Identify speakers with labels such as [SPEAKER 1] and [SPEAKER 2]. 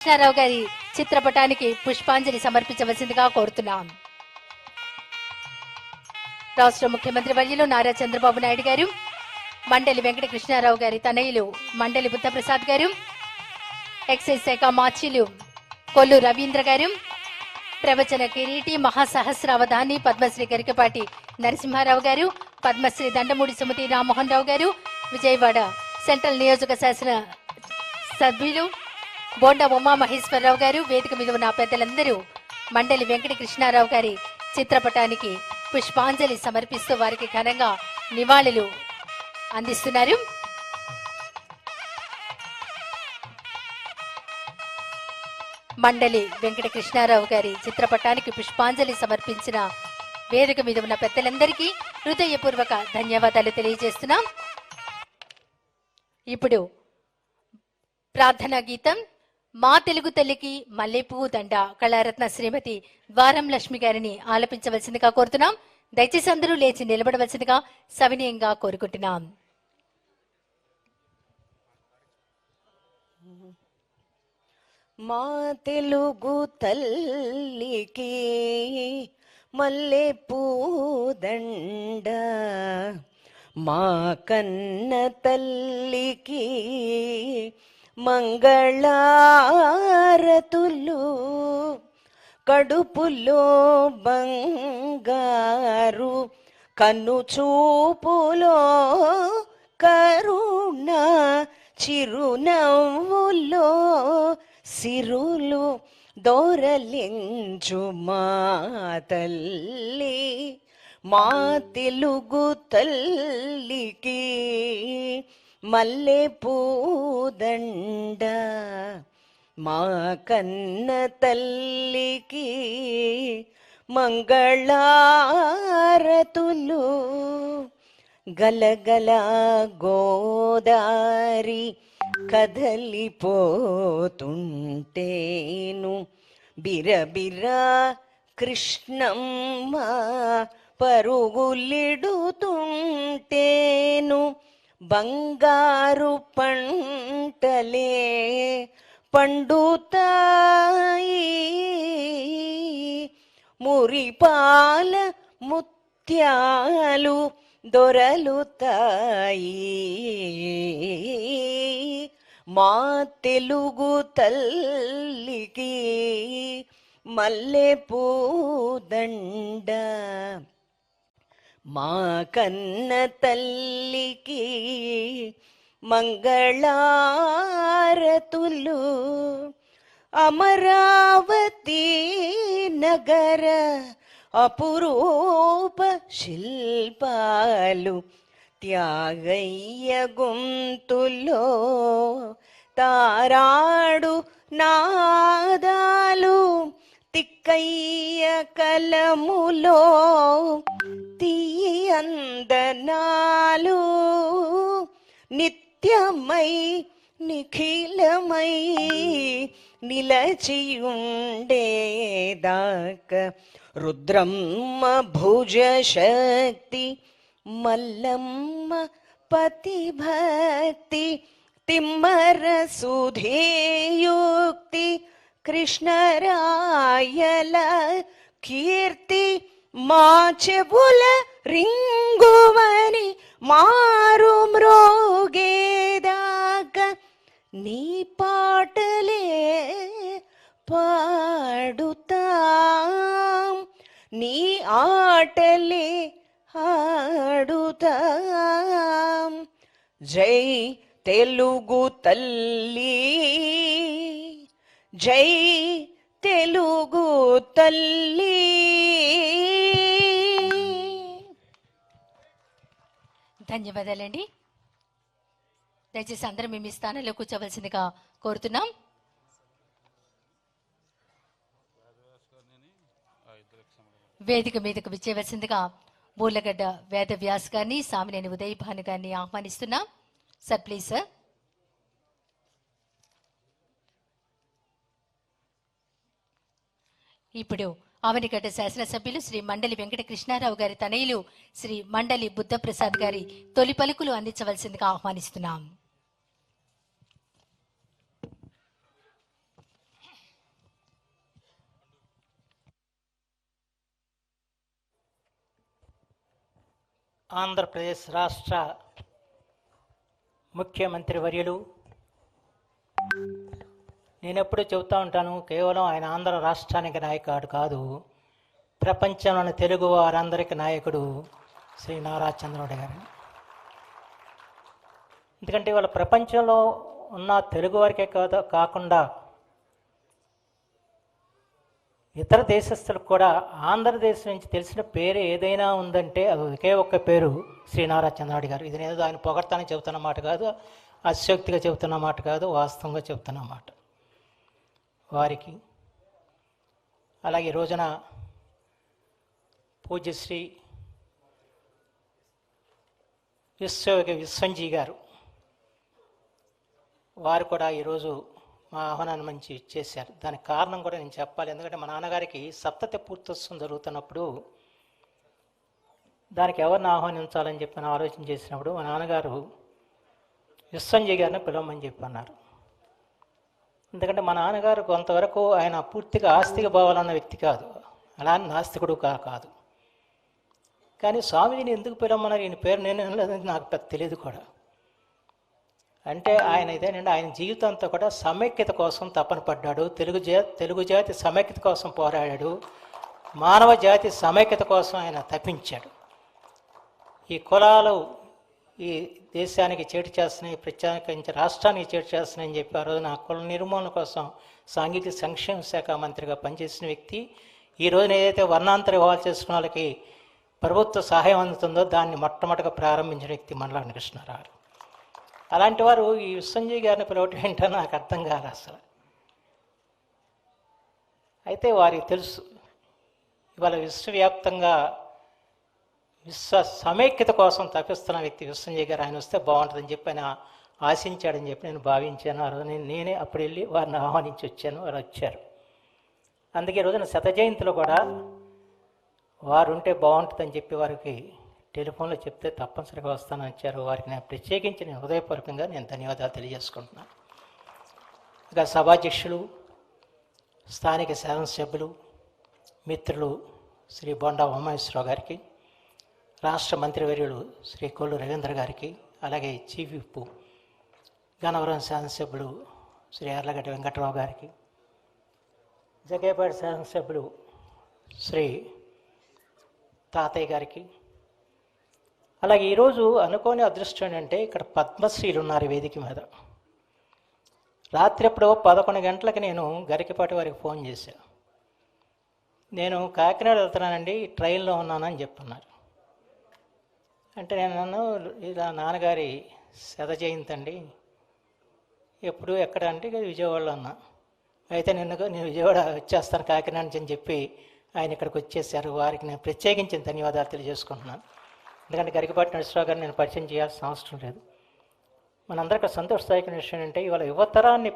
[SPEAKER 1] కృష్ణారావు గారి చిత్రపటానికి పుష్పాంజలి సమర్పించవలసిందిగా కోరుతున్నాం. రాష్ట్ర ముఖ్యమంత్రి వర్యులు నారా చంద్రబాబు నాయుడు గారు మండలి వెంకట కృష్ణారావు గారి తనయులు మండలి బుద్ధప్రసాద్ గారు ఎక్సైజ్ శాఖ మాచిలు కొల్లు రవీంద్ర గారు ప్రవచన కిరీటి మహాసహస్రావధాని పద్మశ్రీ గరికపాటి నరసింహారావు గారు పద్మశ్రీ దండమూడి సుమతి రామ్మోహన్ రావు గారు విజయవాడ సెంట్రల్ నియోజక శాసన సభ్యులు బోండా ఉమా మహేశ్వరరావు గారు వేదిక మీద ఉన్న పెద్దలందరూ మండలి వెంకట కృష్ణారావు గారి చిత్రపటానికి పుష్పాంజలి సమర్పిస్తూ వారికి ఘనంగా నివాళులు అందిస్తున్నారు. మండలి వెంకట కృష్ణారావు గారి చిత్రపటానికి పుష్పాంజలి సమర్పించిన వేదిక మీద ఉన్న పెద్దలందరికీ హృదయపూర్వక ధన్యవాదాలు తెలియజేస్తున్నాం. ఇప్పుడు ప్రార్థనా గీతం. మా తెలుగు తల్లికి మల్లెపువ్వు దండ కళారత్న శ్రీమతి ద్వారం లక్ష్మి గారిని ఆలపించవలసిందిగా కోరుతున్నాం. దయచేసి అందరూ లేచి నిలబడవలసిందిగా సవినయంగా కోరుకుంటున్నాం.
[SPEAKER 2] మా తెలుగు తల్లికి మల్లె పూదండ మా కన్న తల్లికి మంగళారతులు కడుపులో బంగారు కన్ను చూపులో కరుణ చిరునవ్వులో సిరులు దోరలించు మా తల్లి మా తెలుగు తల్లికి మల్లె పూదండ మా కన్న తల్లికి మంగళారతులు. గలగల గోదారి కదలిపోతుంటేను. బిరబిర కృష్ణమ్మ పరుగులిడుతుంటేను. బంగారు పంటలే పండుతాయి. మురిపాల ముత్యాలు దొరలుతాయి. మా తెలుగు తల్లికి మల్లె పూదండ మా కన్న తల్లికి మంగళారతులు. అమరావతి నగర అపురూప శిల్పాలు త్యాగయ్య గొంతులో తారాడు నాదాలు తిక్కయ్య కలములో తీయందనాలు నిత్యమై నిఖిలమై నిలచియుండేదాక. రుద్రమ్మ భుజ శక్తి మల్లమ్మ పతిభక్తి తిమ్మర సుధేయోక్తి కృష్ణరాయల కీర్తి మా చెవుల రింగువని మారు మ్రోగేదాకా నీ పాటలే పాడుతాం. నీ ఆటలే ఆడుతాం. జై తెలుగు తల్లి జై తెలుగు తల్లి.
[SPEAKER 1] ధన్యవాదాలండి. దయచేసి అందరం మేము ఈ స్థానంలో కూర్చోవలసిందిగా కోరుతున్నాం. వేదిక మీదకు విచ్చేయవలసిందిగా మూలగడ్డ వేద వ్యాస్ గారిని సామినేని ఉదయ్ భాను గారిని ఆహ్వానిస్తున్నాం. Sir please sir. ఇప్పుడు ఆవనిగడ్డ శాసనసభ్యులు శ్రీ మండలి వెంకట కృష్ణారావు గారి తనయులు శ్రీ మండలి బుద్ధప్రసాద్ గారి తొలి పలుకులు అందించవలసిందిగా ఆహ్వానిస్తున్నాం.
[SPEAKER 3] ఆంధ్రప్రదేశ్ రాష్ట్ర ముఖ్యమంత్రి వర్యులు నేను ఎప్పుడూ చెబుతూ ఉంటాను కేవలం ఆయన ఆంధ్ర రాష్ట్రానికి నాయకుడు కాదు ప్రపంచంలోని తెలుగు వారందరికీ నాయకుడు శ్రీ నారా చంద్రబాబు గారు. ఎందుకంటే వాళ్ళ ప్రపంచంలో ఉన్న తెలుగు వారికే కాదు కాకుండా ఇతర దేశస్తులకు కూడా ఆంధ్రదేశం నుంచి తెలిసిన పేరు ఏదైనా ఉందంటే అది ఒకే ఒక్క పేరు శ్రీనారా చంద్రనాయుడు గారు. ఇది నేను ఆయన పొగడతానని చెబుతున్న మాట కాదు అశక్తిగా చెబుతున్న మాట కాదు వాస్తవంగా చెబుతున్న మాట. వారికి. అలాగే ఈ రోజున పూజ్యశ్రీ విశ్వయోగ విశ్వంజీ గారు వారు కూడా ఈరోజు మా ఆహ్వానాన్ని మంచి ఇచ్చేశారు దానికి కారణం కూడా నేను చెప్పాలి. ఎందుకంటే మా నాన్నగారికి సప్తతి పూర్తోత్సవం జరుగుతున్నప్పుడు దానికి ఎవరిని ఆహ్వానించాలని చెప్పి ఆలోచన చేసినప్పుడు మా నాన్నగారు విశ్వంజీ గారిని పిలవమని చెప్పి అన్నారు ఎందుకంటే మా నాన్నగారు కొంతవరకు ఆయన పూర్తిగా ఆస్తిక భావాలన్న వ్యక్తి కాదు. అలా నాస్తికుడు కా కాదు. కానీ స్వామిజీని ఎందుకు పిలవమన్నారు? ఈయన పేరు నేను నాకు పెద్ద తెలియదు కూడా. అంటే ఆయన ఇదేనండి ఆయన జీవితం అంతా కూడా సమైక్యత కోసం తపన పడ్డాడు. తెలుగు జా తెలుగు జాతి సమైక్యత కోసం పోరాడాడు. మానవ జాతి సమైక్యత కోసం ఆయన తప్పించాడు ఈ కులాలు ఈ దేశానికి చేటు చేస్తున్నాయి ప్రత్యేకించి రాష్ట్రానికి చేటు చేస్తున్నాయని చెప్పి ఆ రోజున కుల నిర్మూలన కోసం సాంఘిక సంక్షేమ శాఖ మంత్రిగా పనిచేసిన వ్యక్తి. ఈ రోజున ఏదైతే వర్ణాంతర వివాహాలు చేసుకున్న వాళ్ళకి ప్రభుత్వ సహాయం అందుతుందో దాన్ని మొట్టమొదటిగా ప్రారంభించిన వ్యక్తి మండలాన్ని కృష్ణారావు. అలాంటి వారు ఈ విశ్వంజీవి గారిని పిలవటం ఏంటో నాకు అర్థం కాదు అసలు. అయితే వారికి తెలుసు ఇవాళ విశ్వవ్యాప్తంగా విశ్వ సమైక్యత కోసం తప్పిస్తున్న వ్యక్తి విశ్వంజయ్ గారు ఆయన వస్తే బాగుంటుందని చెప్పి ఆయన ఆశించాడని చెప్పి నేను భావించాను. ఆ రోజు నేనే అప్పుడు వెళ్ళి వారిని ఆహ్వానించి వచ్చాను. వారు వచ్చారు. అందుకే ఈ రోజున శత జయంతిలో కూడా వారు ఉంటే బాగుంటుందని చెప్పి వారికి టెలిఫోన్లో చెప్తే తప్పనిసరిగా వస్తానని వచ్చారు వారికి నేను ప్రత్యేకించి నేను హృదయపూర్వకంగా నేను ధన్యవాదాలు తెలియజేసుకుంటున్నాను. ఇక సభాధ్యక్షులు స్థానిక శాసనసభ్యులు మిత్రులు శ్రీ బొండా ఉమామేశ్వరరావు గారికి రాష్ట్ర మంత్రివర్యులు శ్రీ కొల్లు రవీంద్ర గారికి అలాగే చీఫ్ విప్ గనవరం శాసనసభ్యులు శ్రీ ఎర్లగడ్డ వెంకట్రావు గారికి జగేపాటి శాసనసభ్యులు శ్రీ తాతయ్య గారికి అలాగే ఈరోజు అనుకోని అదృష్టం ఏంటంటే ఇక్కడ పద్మశ్రీలు ఉన్నారు ఈ వేదిక మీద. రాత్రి ఎప్పుడో పదకొండు గంటలకు నేను గరికపాటి వారికి ఫోన్ చేశాను నేను కాకినాడ వెళ్తున్నానండి ట్రైన్లో ఉన్నానని చెప్తున్నారు. అంటే నేను నన్ను ఇలా నాన్నగారి శత జయంతి అండి ఎప్పుడు ఎక్కడ అంటే విజయవాడలో ఉన్నా. అయితే నిన్న నేను విజయవాడ వచ్చేస్తాను కాకినాడ నుంచి అని చెప్పి ఆయన ఇక్కడికి వచ్చేసారు. వారికి నేను ప్రత్యేకించి ధన్యవాదాలు తెలియజేసుకుంటున్నాను. ఎందుకంటే గరికపాటి నరసరావు గారిని నేను పరిచయం చేయాల్సిన అవసరం లేదు. మనందరికీ సంతోషదాయకమైన విషయం ఏంటంటే ఇవాళ యువతరాన్ని